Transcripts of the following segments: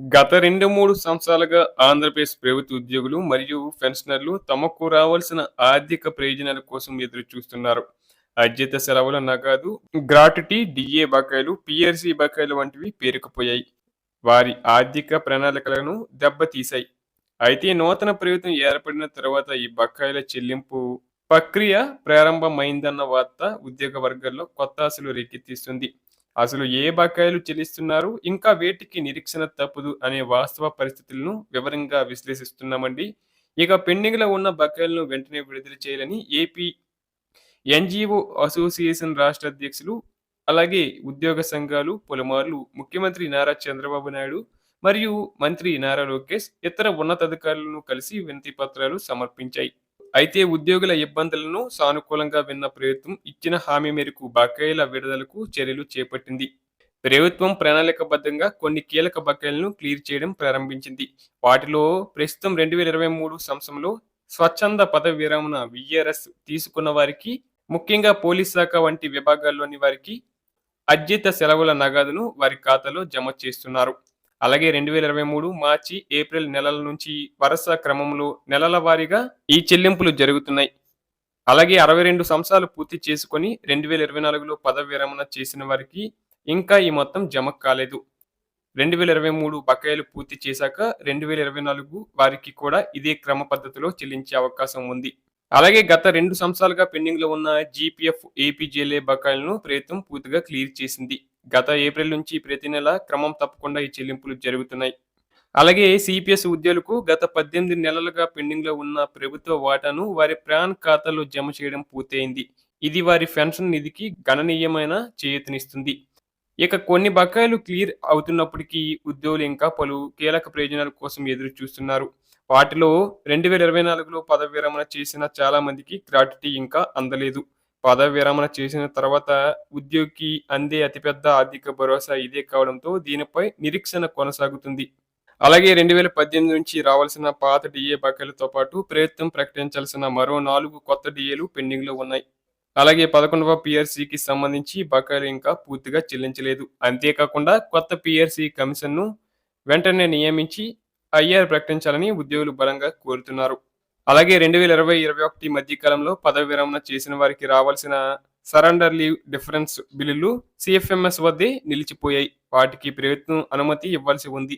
గత రెండు మూడు సంవత్సరాలుగా ఆంధ్రప్రదేశ్ ప్రభుత్వ ఉద్యోగులు మరియు పెన్షనర్లు తమకు రావాల్సిన ఆర్థిక ప్రయోజనాల కోసం ఎదురు చూస్తున్నారు అద్యత సెలవుల నగదు గ్రాట్యుటీ డిఏ బకాయిలు పిఆర్సీ బకాయిలు వంటివి పేరుకుపోయాయి. వారి ఆర్థిక ప్రణాళికలను దెబ్బతీశాయి. అయితే నూతన ప్రభుత్వం ఏర్పడిన తర్వాత ఈ బకాయిల చెల్లింపు ప్రక్రియ ప్రారంభమైందన్న వార్త ఉద్యోగ వర్గాల్లో కొత్త ఆశలు రేకెత్తిస్తుంది. అసలు ఏ బకాయిలు చెల్లిస్తున్నారు? ఇంకా వేటికి నిరీక్షణ తప్పదు అనే వాస్తవ పరిస్థితులను వివరంగా విశ్లేషిస్తున్నామండి. ఇక పెండింగ్లో ఉన్న బకాయిలను వెంటనే విడుదల చేయాలని ఏపీ ఎన్జిఓ అసోసియేషన్ రాష్ట్ర అధ్యక్షులు అలాగే ఉద్యోగ సంఘాలు పలుమార్లు ముఖ్యమంత్రి నారా చంద్రబాబు నాయుడు మరియు మంత్రి నారా లోకేష్ ఇతర ఉన్నతాధికారులను కలిసి వినతి పత్రాలు సమర్పించాయి. అయితే ఉద్యోగుల ఇబ్బందులను సానుకూలంగా విన్న ప్రభుత్వం ఇచ్చిన హామీ మేరకు బకాయిల విడుదలకు చర్యలు చేపట్టింది. ప్రభుత్వం ప్రణాళికబద్ధంగా కొన్ని కీలక బకాయిలను క్లియర్ చేయడం ప్రారంభించింది. వాటిలో ప్రస్తుతం రెండు వేల ఇరవై మూడు సంవత్సరంలో స్వచ్ఛంద పదవి విరమణ విఆర్ఎస్ తీసుకున్న వారికి ముఖ్యంగా పోలీస్ శాఖ వంటి విభాగాల్లోని వారికి అర్జిత సెలవుల నగదును వారి ఖాతాలో జమ చేస్తున్నారు. అలాగే రెండు వేల ఇరవై మూడు మార్చి ఏప్రిల్ నెలల నుంచి వరుస క్రమంలో నెలల వారీగా ఈ చెల్లింపులు జరుగుతున్నాయి. అలాగే అరవై రెండు సంవత్సరాలు పూర్తి చేసుకొని రెండు వేల ఇరవై నాలుగులో పదవి విరమణ చేసిన వారికి ఇంకా ఈ మొత్తం జమ కాలేదు. రెండు వేల ఇరవై మూడు బకాయిలు పూర్తి చేశాక రెండు వేల ఇరవై నాలుగు వారికి కూడా ఇదే క్రమ పద్ధతిలో చెల్లించే అవకాశం ఉంది. అలాగే గత రెండు సంవత్సరాలుగా పెండింగ్లో ఉన్న జీపీఎఫ్ ఏపీజేఎల్ఏ బకాయిలను ప్రభుత్వం పూర్తిగా క్లియర్ చేసింది. గత ఏప్రిల్ నుంచి ప్రతి నెల క్రమం తప్పకుండా ఈ చెల్లింపులు జరుగుతున్నాయి. అలాగే సిపిఎస్ ఉద్యోగులకు గత పద్దెనిమిది నెలలుగా పెండింగ్లో ఉన్న ప్రభుత్వ వాటాను వారి ప్రాన్ ఖాతాలో జమ చేయడం పూర్తయింది. ఇది వారి పెన్షన్ నిధికి గణనీయమైన చేయూతనిస్తుంది. ఇక కొన్ని బకాయిలు క్లియర్ అవుతున్నప్పటికీ ఉద్యోగులు ఇంకా పలు కీలక ప్రయోజనాల కోసం ఎదురు చూస్తున్నారు వాటిలో రెండు వేల ఇరవై నాలుగులో పదవి విరమణ చేసిన చాలా మందికి గ్రాట్యుటీ ఇంకా అందలేదు. పదవి విరమణ చేసిన తర్వాత ఉద్యోగికి అందే అతిపెద్ద ఆర్థిక భరోసా ఇదే కావడంతో దీనిపై నిరీక్షణ కొనసాగుతుంది. అలాగే రెండు వేల పద్దెనిమిది నుంచి రావాల్సిన పాత డిఏ బకాయిలతో పాటు ప్రభుత్వం ప్రకటించాల్సిన మరో నాలుగు కొత్త డిఏలు పెండింగ్లో ఉన్నాయి. అలాగే పదకొండవ పిఆర్సీకి సంబంధించి బకాయిలు ఇంకా పూర్తిగా చెల్లించలేదు. అంతేకాకుండా కొత్త పిఆర్సీ కమిషన్ను వెంటనే నియమించి ఐఆర్ ప్రకటించాలని ఉద్యోగులు బలంగా కోరుతున్నారు. అలాగే రెండు వేల ఇరవై ఇరవై ఒకటి మధ్య కాలంలో పదవి విరమణ చేసిన వారికి రావాల్సిన సరెండర్ లీవ్ డిఫరెన్స్ బిల్లులు సిఎఫ్ఎంఎస్ వద్దే నిలిచిపోయాయి. వాటికి ప్రభుత్వం అనుమతి ఇవ్వాల్సి ఉంది.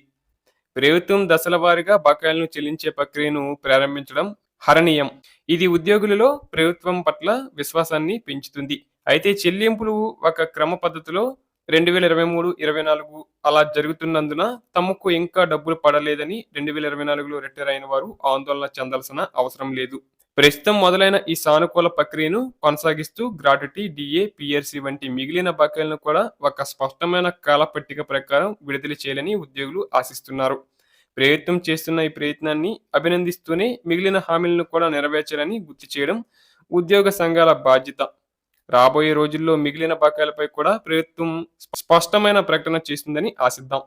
ప్రభుత్వం దశల వారీగా బకాయిలను చెల్లించే ప్రక్రియను ప్రారంభించడం హరణీయం. ఇది ఉద్యోగులలో ప్రభుత్వం పట్ల విశ్వాసాన్ని పెంచుతుంది. అయితే చెల్లింపులు ఒక క్రమ పద్ధతిలో రెండు వేల ఇరవై మూడు ఇరవై నాలుగు అలా జరుగుతున్నందున తమకు ఇంకా డబ్బులు పడలేదని రెండు వేల ఇరవై నాలుగులో రిటైర్ అయిన వారు ఆందోళన చెందాల్సిన అవసరం లేదు. ప్రస్తుతం మొదలైన ఈ సానుకూల ప్రక్రియను కొనసాగిస్తూ గ్రాట్యుటీ డిఏ పిఆర్సి వంటి మిగిలిన బకాయిలను కూడా ఒక స్పష్టమైన కాల పట్టిక ప్రకారం విడుదల చేయాలని ఉద్యోగులు ఆశిస్తున్నారు. ప్రయత్నం చేస్తున్న ఈ ప్రయత్నాన్ని అభినందిస్తూనే మిగిలిన హామీలను కూడా నెరవేర్చాలని గుర్తు చేయడం ఉద్యోగ సంఘాల బాధ్యత. రాబోయే రోజుల్లో మిగిలిన బకాయిలపై కూడా ప్రభుత్వం స్పష్టమైన ప్రకటన చేస్తుందని ఆశిద్దాం.